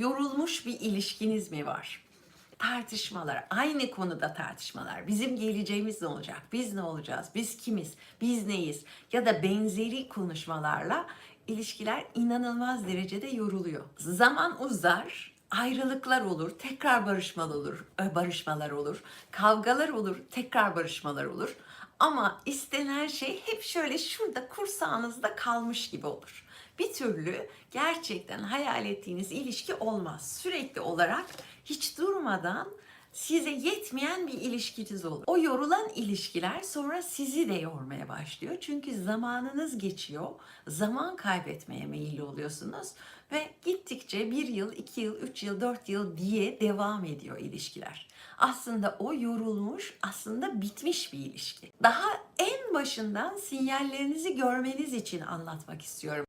yorulmuş bir ilişkiniz mi var? Tartışmalar, aynı konuda tartışmalar. Bizim geleceğimiz ne olacak? Biz ne olacağız? Biz kimiz? Biz neyiz? Ya da benzeri konuşmalarla ilişkiler inanılmaz derecede yoruluyor. Zaman uzar, ayrılıklar olur, tekrar barışmalar olur, ö, barışmalar olur, kavgalar olur, tekrar barışmalar olur. Ama istenen şey hep şöyle şurada kursağınızda kalmış gibi olur. Bir türlü gerçekten hayal ettiğiniz ilişki olmaz. Sürekli olarak hiç durmadan size yetmeyen bir ilişkiniz olur. O yorulan ilişkiler sonra sizi de yormaya başlıyor. Çünkü zamanınız geçiyor. Zaman kaybetmeye meyilli oluyorsunuz. Ve gittikçe bir yıl, iki yıl, üç yıl, dört yıl diye devam ediyor ilişkiler. Aslında o yorulmuş, aslında bitmiş bir ilişki. Daha en başından sinyallerinizi görmeniz için anlatmak istiyorum.